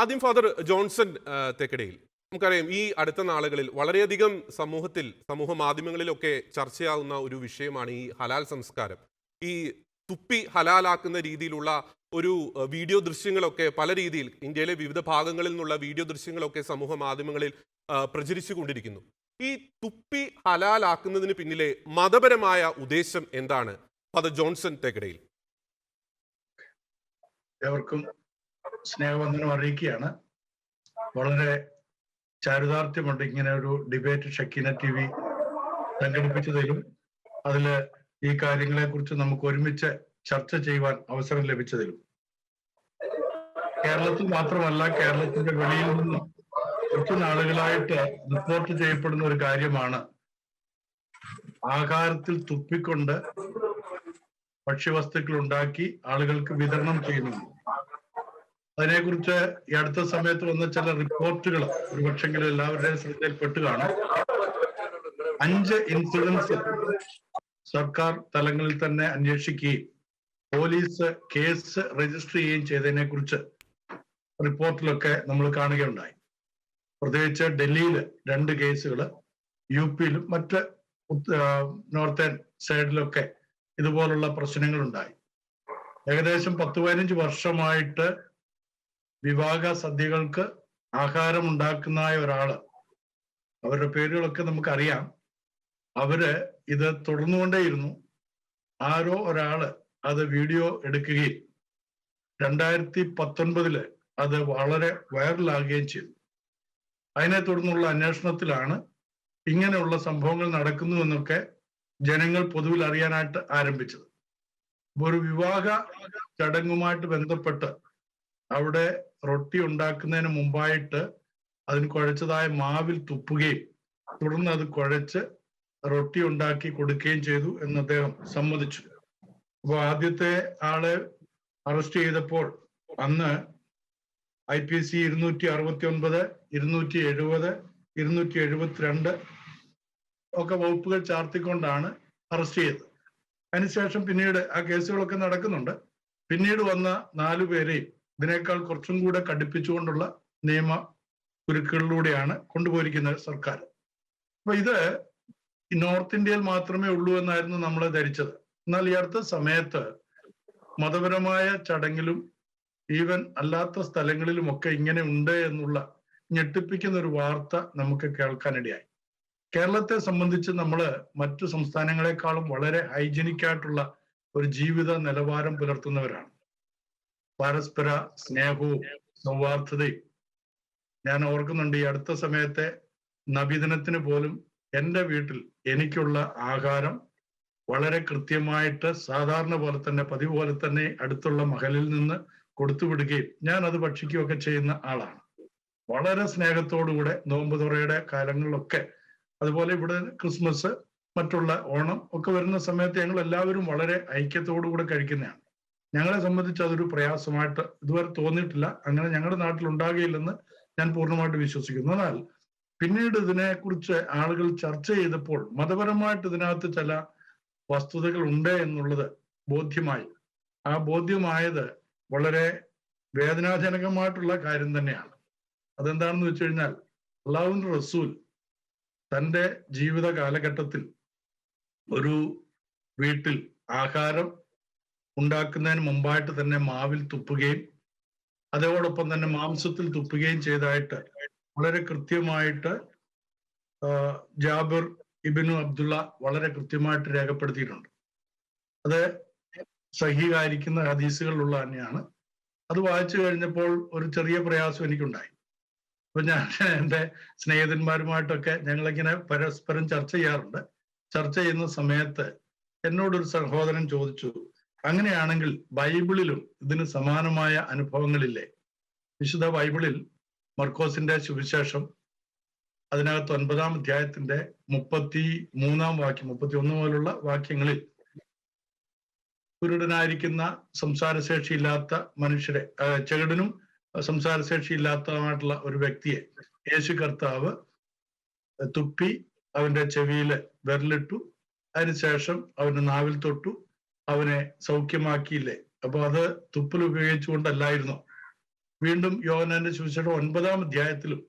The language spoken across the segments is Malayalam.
ആദ്യം ഫാദർ ജോൺസൺ തെക്കടയിൽ. നമുക്കറിയാം ഈ അടുത്ത നാളുകളിൽ വളരെയധികം സമൂഹത്തിൽ സമൂഹ മാധ്യമങ്ങളിലൊക്കെ ചർച്ചയാകുന്ന ഒരു വിഷയമാണ് ഈ ഹലാൽ സംസ്കാരം. ഈ തുപ്പി ഹലാലാക്കുന്ന രീതിയിലുള്ള ഒരു വീഡിയോ ദൃശ്യങ്ങളൊക്കെ പല രീതിയിൽ ഇന്ത്യയിലെ വിവിധ ഭാഗങ്ങളിൽ നിന്നുള്ള വീഡിയോ ദൃശ്യങ്ങളൊക്കെ സമൂഹ മാധ്യമങ്ങളിൽ പ്രചരിച്ചു കൊണ്ടിരിക്കുന്നു. ഈ തുപ്പി ഹലാലാക്കുന്നതിന് പിന്നിലെ മതപരമായ ഉദ്ദേശം എന്താണ് ഫാദർ ജോൺസൺ തെക്കടയിൽ? ഏവർക്കും സ്നേഹവന്ദനം അറിയിക്കുകയാണ്. വളരെ ചാരിതാർത്ഥ്യമുണ്ട് ഇങ്ങനെ ഒരു ഡിബേറ്റ് ഷക്കീന ടി വി സംഘടിപ്പിച്ചതിലും. അതിൽ ഈ കാര്യങ്ങളെ കുറിച്ച് നമുക്ക് ഒരുമിച്ച് ചർച്ച ചെയ്യുവാൻ അവസരം ലഭിച്ചതിലും. കേരളത്തിൽ മാത്രമല്ല കേരളത്തിന്റെ വെളിയിൽ നിന്നും കുറച്ചു നാളുകളായിട്ട് റിപ്പോർട്ട് ചെയ്യപ്പെടുന്ന ഒരു കാര്യമാണ്. ആഹാരത്തിൽ തുപ്പിക്കൊണ്ട് ഭക്ഷ്യവസ്തുക്കൾ ഉണ്ടാക്കി ആളുകൾക്ക് വിതരണം ചെയ്യുന്നു. അതിനെക്കുറിച്ച് ഈ അടുത്ത സമയത്ത് വന്ന ചില റിപ്പോർട്ടുകൾ ഒരുപക്ഷെങ്കിൽ എല്ലാവരുടെയും ശ്രദ്ധയിൽപ്പെട്ട് കാണും. അഞ്ച് ഇൻസിഡൻസ് സർക്കാർ തലങ്ങളിൽ തന്നെ അന്വേഷിക്കുകയും പോലീസ് കേസ് രജിസ്റ്റർ ചെയ്യുകയും ചെയ്തതിനെ കുറിച്ച് റിപ്പോർട്ടിലൊക്കെ നമ്മൾ കാണുകയുണ്ടായി. പ്രത്യേകിച്ച് ഡൽഹിയിൽ രണ്ട് കേസുകൾ യു പിയിലും മറ്റ് നോർത്തേൺ സൈഡിലൊക്കെ ഇതുപോലുള്ള പ്രശ്നങ്ങൾ ഉണ്ടായി ഏകദേശം പത്ത് പതിനഞ്ച് വർഷമായിട്ട് വിവാഹ സദ്യകൾക്ക് ആഹാരം ഉണ്ടാക്കുന്നതായ ഒരാൾ. അവരുടെ പേരുകളൊക്കെ നമുക്കറിയാം. അവർ ഇത് തുടർന്നുകൊണ്ടേയിരുന്നു. ആരോ ഒരാൾ അത് വീഡിയോ എടുക്കുകയും രണ്ടായിരത്തി പത്തൊൻപതിൽ അത് വളരെ വൈറലാകുകയും ചെയ്തു. അതിനെ തുടർന്നുള്ള അന്വേഷണത്തിലാണ് ഇങ്ങനെയുള്ള സംഭവങ്ങൾ നടക്കുന്നു എന്നൊക്കെ ജനങ്ങൾ പൊതുവിൽ അറിയാനായിട്ട് ആരംഭിച്ചത്. ഒരു വിവാഹ ചടങ്ങുമായിട്ട് ബന്ധപ്പെട്ട് അവിടെ റൊട്ടി ഉണ്ടാക്കുന്നതിന് മുമ്പായിട്ട് അതിന് കുഴച്ചതായ മാവിൽ തുപ്പുകയും തുടർന്ന് അത് കുഴച്ച് റൊട്ടി ഉണ്ടാക്കി കൊടുക്കുകയും ചെയ്തു എന്ന് അദ്ദേഹം സമ്മതിച്ചു. അപ്പോൾ ആദ്യത്തെ ആളെ അറസ്റ്റ് ചെയ്തപ്പോൾ അന്ന് ഐ പി സി ഇരുന്നൂറ്റി അറുപത്തി ഒൻപത് ഇരുന്നൂറ്റി എഴുപത് ഇരുന്നൂറ്റി എഴുപത്തിരണ്ട് ഒക്കെ വകുപ്പുകൾ ചാർത്തിക്കൊണ്ടാണ് അറസ്റ്റ് ചെയ്തത്. അതിനുശേഷം പിന്നീട് ആ കേസുകളൊക്കെ നടക്കുന്നുണ്ട്. പിന്നീട് വന്ന നാലു പേരെയും ഇതിനേക്കാൾ കുറച്ചും കൂടെ കടുപ്പിച്ചുകൊണ്ടുള്ള നിയമ കുരുക്കുകളിലൂടെയാണ് കൊണ്ടുപോയിരിക്കുന്നത് സർക്കാർ. അപ്പൊ ഇത് നോർത്ത് ഇന്ത്യയിൽ മാത്രമേ ഉള്ളൂ എന്നായിരുന്നു നമ്മൾ ധരിച്ചത്. എന്നാൽ ഈ അടുത്ത സമയത്ത് മതപരമായ ചടങ്ങിലും ഈവൻ അല്ലാത്ത സ്ഥലങ്ങളിലും ഒക്കെ ഇങ്ങനെ ഉണ്ട് എന്നുള്ള ഞെട്ടിപ്പിക്കുന്ന ഒരു വാർത്ത നമുക്ക് കേൾക്കാനിടയായി. കേരളത്തെ സംബന്ധിച്ച് നമ്മൾ മറ്റു സംസ്ഥാനങ്ങളെക്കാളും വളരെ ഹൈജനിക് ആയിട്ടുള്ള ഒരു ജീവിത നിലവാരം പുലർത്തുന്നവരാണ്. പരസ്പര സ്നേഹവും സൗഹാർദ്ദതയും. ഞാൻ ഓർക്കുന്നുണ്ട് ഈ അടുത്ത സമയത്തെ നബിദിനത്തിന് പോലും എന്റെ വീട്ടിൽ എനിക്കുള്ള ആഹാരം വളരെ കൃത്യമായിട്ട് സാധാരണ പോലെ തന്നെ പതിവ് പോലെ തന്നെ അടുത്തുള്ള മഹലിൽ നിന്ന് കൊടുത്തുവിടുകയും ഞാൻ അത് ഭക്ഷിക്കുകയൊക്കെ ചെയ്യുന്ന ആളാണ്. വളരെ സ്നേഹത്തോടുകൂടെ നോമ്പ് തുറയുടെ കാലങ്ങളിലൊക്കെ അതുപോലെ ഇവിടെ ക്രിസ്മസ് മറ്റുള്ള ഓണം ഒക്കെ വരുന്ന സമയത്ത് ഞങ്ങൾ എല്ലാവരും വളരെ ഐക്യത്തോടുകൂടെ കഴിക്കുന്നതാണ്. ഞങ്ങളെ സംബന്ധിച്ച് അതൊരു പ്രയാസമായിട്ട് ഇതുവരെ തോന്നിയിട്ടില്ല. അങ്ങനെ ഞങ്ങളുടെ നാട്ടിൽ ഉണ്ടാകുകയില്ലെന്ന് ഞാൻ പൂർണമായിട്ട് വിശ്വസിക്കുന്നു. എന്നാൽ പിന്നീട് ഇതിനെക്കുറിച്ച് ആളുകൾ ചർച്ച ചെയ്തപ്പോൾ മതപരമായിട്ട് ഇതിനകത്ത് ചില വസ്തുതകൾ ഉണ്ട് എന്നുള്ളത് ബോധ്യമായി. ആ ബോധ്യമായത് വളരെ വേദനാജനകമായിട്ടുള്ള കാര്യം തന്നെയാണ്. അതെന്താണെന്ന് വെച്ച് കഴിഞ്ഞാൽ അള്ളാഹുൻ റസൂൽ തന്റെ ജീവിത കാലഘട്ടത്തിൽ ഒരു വീട്ടിൽ ആഹാരം ഉണ്ടാക്കുന്നതിന് മുമ്പായിട്ട് തന്നെ മാവിൽ തുപ്പുകയും അതോടൊപ്പം തന്നെ മാംസത്തിൽ തുപ്പുകയും ചെയ്തായിട്ട് വളരെ കൃത്യമായിട്ട് ജാബിർ ഇബിനു അബ്ദുള്ള വളരെ കൃത്യമായിട്ട് രേഖപ്പെടുത്തിയിട്ടുണ്ട്. അത് സഹീകരിക്കുന്ന ഹദീസുകളിലുള്ള തന്നെയാണ്. അത് വായിച്ചു കഴിഞ്ഞപ്പോൾ ഒരു ചെറിയ പ്രയാസം എനിക്കുണ്ടായി. അപ്പൊ ഞാൻ എന്റെ സ്നേഹിതന്മാരുമായിട്ടൊക്കെ ഞങ്ങളിങ്ങനെ പരസ്പരം ചർച്ച ചെയ്യാറുണ്ട്. ചർച്ച ചെയ്യുന്ന സമയത്ത് എന്നോടൊരു സഹോദരൻ ചോദിച്ചു അങ്ങനെയാണെങ്കിൽ ബൈബിളിലും ഇതിന് സമാനമായ അനുഭവങ്ങളില്ലേ? വിശുദ്ധ ബൈബിളിൽ മർക്കോസിന്റെ സുവിശേഷം അതിനകത്ത് ഒൻപതാം അധ്യായത്തിന്റെ മുപ്പത്തി മൂന്നാം വാക്യം മുപ്പത്തി ഒന്ന് മുതലുള്ള വാക്യങ്ങളിൽ കുരുടനായിരിക്കുന്ന സംസാരശേഷിയില്ലാത്ത മനുഷ്യരെ ചെകിടനും സംസാരശേഷിയില്ലാത്തതുമായിട്ടുള്ള ഒരു വ്യക്തിയെ യേശു കർത്താവ് തുപ്പി അവന്റെ ചെവിയിൽ വിരലിട്ടു. അതിനുശേഷം അവന്റെ നാവിൽ തൊട്ടു. അവനെ സൗഖ്യമാക്കിയില്ലേ? അപ്പൊ അത് തുപ്പൽ ഉപയോഗിച്ചുകൊണ്ടല്ലായിരുന്നു. വീണ്ടും യോഹനന്റെ ശുശ്രൂഷ ഒൻപതാം അധ്യായത്തിലും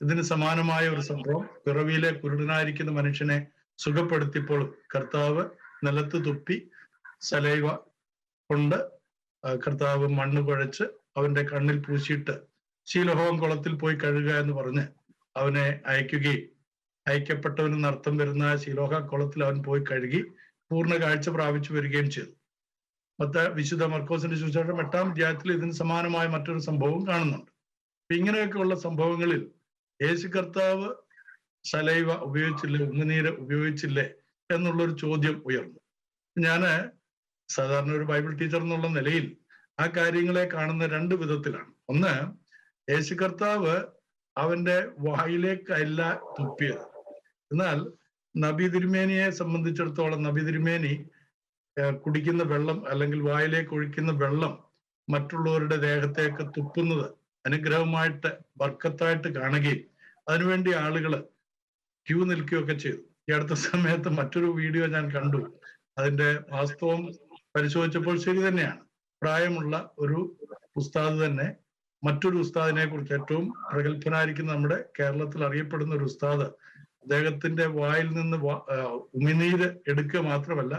ഇതിന് സമാനമായ ഒരു സംഭവം. പിറവിയിലെ കുരുടനായിരിക്കുന്ന മനുഷ്യനെ സുഖപ്പെടുത്തിയപ്പോൾ കർത്താവ് നിലത്ത് തുപ്പി സലൈവ കൊണ്ട് കർത്താവ് മണ്ണ് കുഴച്ച് അവന്റെ കണ്ണിൽ പൂശിയിട്ട് ശീലഹോം കുളത്തിൽ പോയി കഴുകുക എന്ന് പറഞ്ഞ് അവനെ അയക്കുകയും അയക്കപ്പെട്ടവനെന്ന് അർത്ഥം വരുന്ന ശീലോഹ കുളത്തിൽ അവൻ പോയി കഴുകി പൂർണ കാഴ്ച പ്രാപിച്ചു വരികയും ചെയ്തു. മത്ത വിശുദ്ധ മർക്കോസിന്റെ സുശേഷം എട്ടാം അധ്യായത്തിൽ ഇതിന് സമാനമായ മറ്റൊരു സംഭവം കാണുന്നുണ്ട്. ഇങ്ങനെയൊക്കെയുള്ള സംഭവങ്ങളിൽ യേശു കർത്താവ് സലൈവ ഉപയോഗിച്ചില്ലേ ഉങ്ങുനീര് ഉപയോഗിച്ചില്ലേ എന്നുള്ളൊരു ചോദ്യം ഉയർന്നു. ഞാൻ സാധാരണ ഒരു ബൈബിൾ ടീച്ചർ എന്നുള്ള നിലയിൽ ആ കാര്യങ്ങളെ കാണുന്ന രണ്ട് വിധത്തിലാണ്. ഒന്ന് യേശു കർത്താവ് അവന്റെ വായിലേക്കല്ല തുപ്പിയത്. എന്നാൽ നബി തിരുമേനിയെ സംബന്ധിച്ചിടത്തോളം നബി തിരുമേനി കുടിക്കുന്ന വെള്ളം അല്ലെങ്കിൽ വായിലേക്ക് ഒഴിക്കുന്ന വെള്ളം മറ്റുള്ളവരുടെ ദേഹത്തേക്ക് തുപ്പുന്നത് അനുഗ്രഹമായിട്ട് ബർക്കത്തായിട്ട് കാണുകയും അതിനുവേണ്ടി ആളുകൾ ക്യൂ നിൽക്കുകയൊക്കെ ചെയ്തു. ഈ അടുത്ത സമയത്ത് മറ്റൊരു വീഡിയോ ഞാൻ കണ്ടു. അതിന്റെ വാസ്തവം പരിശോധിച്ചപ്പോൾ ശരി തന്നെയാണ്. പ്രായമുള്ള ഒരു ഉസ്താദ് തന്നെ മറ്റൊരു ഉസ്താദിനെ കുറിച്ച് ഏറ്റവും പ്രഗത്ഭനായിരിക്കുന്ന നമ്മുടെ കേരളത്തിൽ അറിയപ്പെടുന്ന ഒരു ഉസ്താദ് അദ്ദേഹത്തിന്റെ വായിൽ നിന്ന് ഉമിനീര് എടുക്കുക മാത്രമല്ല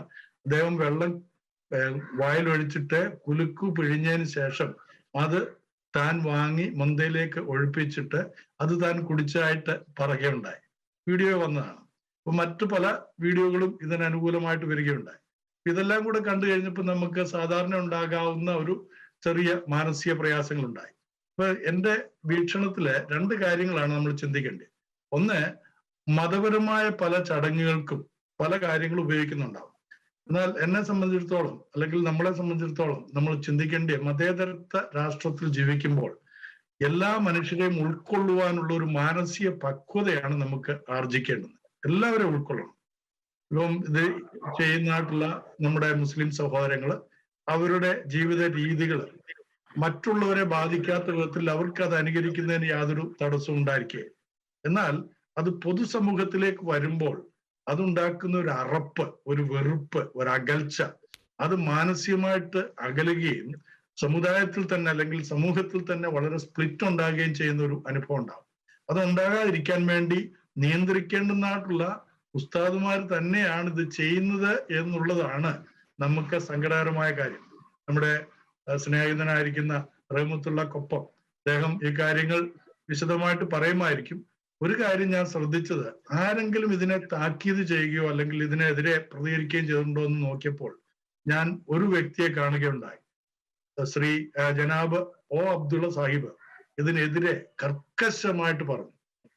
അദ്ദേഹം വെള്ളം വായിൽ ഒഴിച്ചിട്ട് കുലുക്കു പിഴിഞ്ഞതിന് ശേഷം അത് താൻ വാങ്ങി മന്തയിലേക്ക് ഒഴിപ്പിച്ചിട്ട് അത് താൻ കുടിച്ചായിട്ട് പറയുകയുണ്ടായി. വീഡിയോ വന്നതാണ്. അപ്പൊ മറ്റു പല വീഡിയോകളും ഇതിന് അനുകൂലമായിട്ട് വരികയുണ്ടായി. ഇതെല്ലാം കൂടെ കണ്ടു കഴിഞ്ഞപ്പോൾ നമുക്ക് സാധാരണ ഉണ്ടാകാവുന്ന ഒരു ചെറിയ മാനസിക പ്രയാസങ്ങൾ ഉണ്ടായി അപ്പൊ എന്റെ വീക്ഷണത്തിൽ രണ്ട് കാര്യങ്ങളാണ് നമ്മൾ ചിന്തിക്കേണ്ടത്. ഒന്ന് മതപരമായ പല ചടങ്ങുകൾക്കും പല കാര്യങ്ങളും ഉപയോഗിക്കുന്നുണ്ടാവും. എന്നാൽ എന്നെ സംബന്ധിച്ചിടത്തോളം അല്ലെങ്കിൽ നമ്മളെ സംബന്ധിച്ചിടത്തോളം നമ്മൾ ചിന്തിക്കേണ്ട മതേതരത്വ രാഷ്ട്രത്തിൽ ജീവിക്കുമ്പോൾ എല്ലാ മനുഷ്യരെയും ഉൾക്കൊള്ളുവാനുള്ള ഒരു മാനസിക പക്വതയാണ് നമുക്ക് ആർജിക്കേണ്ടത്. എല്ലാവരെയും ഉൾക്കൊള്ളണം. ഇപ്പം ഇത് ചെയ്യുന്നതായിട്ടുള്ള നമ്മുടെ മുസ്ലിം സഹോദരങ്ങൾ അവരുടെ ജീവിത രീതികൾ മറ്റുള്ളവരെ ബാധിക്കാത്ത വിധത്തിൽ അവർക്ക് അത് അനുകരിക്കുന്നതിന് യാതൊരു തടസ്സവും ഉണ്ടായിരിക്കുക എന്നാൽ അത് പൊതുസമൂഹത്തിലേക്ക് വരുമ്പോൾ അതുണ്ടാക്കുന്ന ഒരു അറപ്പ് ഒരു വെറുപ്പ് ഒരു അകൽച്ച അത് മാനസികമായിട്ട് അകലുകയും സമുദായത്തിൽ തന്നെ അല്ലെങ്കിൽ സമൂഹത്തിൽ തന്നെ വളരെ സ്പ്ലിറ്റ് ഉണ്ടാകുകയും ചെയ്യുന്ന ഒരു അനുഭവം ഉണ്ടാകും അത് ഉണ്ടാകാതിരിക്കാൻ വേണ്ടി നിയന്ത്രിക്കേണ്ടതായിട്ടുള്ള ഉസ്താദുമാർ തന്നെയാണ് ഇത് ചെയ്യുന്നത് എന്നുള്ളതാണ് നമുക്ക് സങ്കടകരമായ കാര്യം. നമ്മുടെ സ്നേഹിതനായിരിക്കുന്ന റഹ്മത്തുള്ള കൊപ്പം. അദ്ദേഹം ഈ കാര്യങ്ങൾ വിശദമായിട്ട് പറയുമായിരിക്കും. ഒരു കാര്യം ഞാൻ ശ്രദ്ധിച്ചത് ആരെങ്കിലും ഇതിനെ താക്കീത് ചെയ്യുകയോ അല്ലെങ്കിൽ ഇതിനെതിരെ പ്രതികരിക്കുകയും ചെയ്തിട്ടുണ്ടോ എന്ന് നോക്കിയപ്പോൾ ഞാൻ ഒരു വ്യക്തിയെ കാണുകയുണ്ടായി. ശ്രീ ജനാബ് ഒ. അബ്ദുള്ള സാഹിബ് ഇതിനെതിരെ കർക്കശമായിട്ട് പറഞ്ഞു.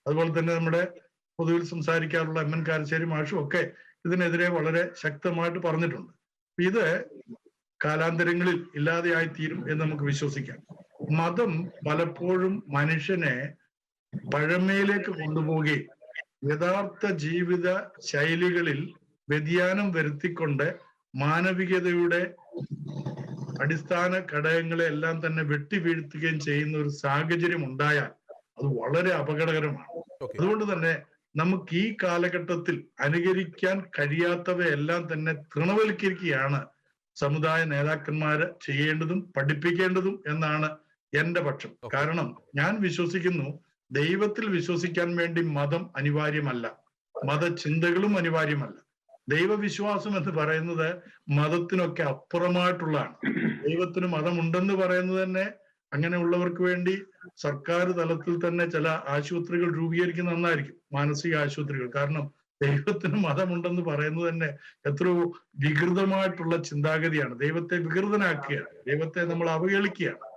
അതുപോലെ തന്നെ നമ്മുടെ പൊതുവിൽ സംസാരിക്കാറുള്ള എം. എൻ. കാരശ്ശേരി മാഷും ഒക്കെ ഇതിനെതിരെ വളരെ ശക്തമായിട്ട് പറഞ്ഞിട്ടുണ്ട്. ഇത് കാലാന്തരങ്ങളിൽ ഇല്ലാതെയായി തീരും എന്ന് നമുക്ക് വിശ്വസിക്കാം. മതം പലപ്പോഴും മനുഷ്യനെ പഴമയിലേക്ക് കൊണ്ടുപോവുകയും യഥാർത്ഥ ജീവിത ശൈലികളിൽ വ്യതിയാനം വരുത്തിക്കൊണ്ട് മാനവികതയുടെ അടിസ്ഥാന ഘടകങ്ങളെ എല്ലാം തന്നെ വെട്ടി വീഴ്ത്തുകയും ചെയ്യുന്ന ഒരു സാഹചര്യം ഉണ്ടായാൽ അത് വളരെ അപകടകരമാണ്. അതുകൊണ്ട് തന്നെ നമുക്ക് ഈ കാലഘട്ടത്തിൽ അനുകരിക്കാൻ കഴിയാത്തവയെല്ലാം തന്നെ തൃണവൽക്കരിക്കുകയാണ് സമുദായ നേതാക്കന്മാര് ചെയ്യേണ്ടതും പഠിപ്പിക്കേണ്ടതും എന്നാണ് എന്റെ പക്ഷം. കാരണം ഞാൻ വിശ്വസിക്കുന്നു ദൈവത്തിൽ വിശ്വസിക്കാൻ വേണ്ടി മതം അനിവാര്യമല്ല. മതചിന്തകളും അനിവാര്യമല്ല. ദൈവവിശ്വാസം എന്ന് പറയുന്നത് മതത്തിനൊക്കെ അപ്പുറമായിട്ടുള്ളതാണ്. ദൈവത്തിന് മതമുണ്ടെന്ന് പറയുന്നത് തന്നെ അങ്ങനെയുള്ളവർക്ക് വേണ്ടി സർക്കാർ തലത്തിൽ തന്നെ ചില ആശുപത്രികൾ രൂപീകരിക്കുന്ന നന്നായിരിക്കും. മാനസിക ആശുപത്രികൾ. കാരണം ദൈവത്തിന് മതമുണ്ടെന്ന് പറയുന്നത് തന്നെ എത്രയോ വികൃതമായിട്ടുള്ള ചിന്താഗതിയാണ്. ദൈവത്തെ വികൃതനാക്കുകയാണ്. ദൈവത്തെ നമ്മൾ അവഹേളിക്കുകയാണ്.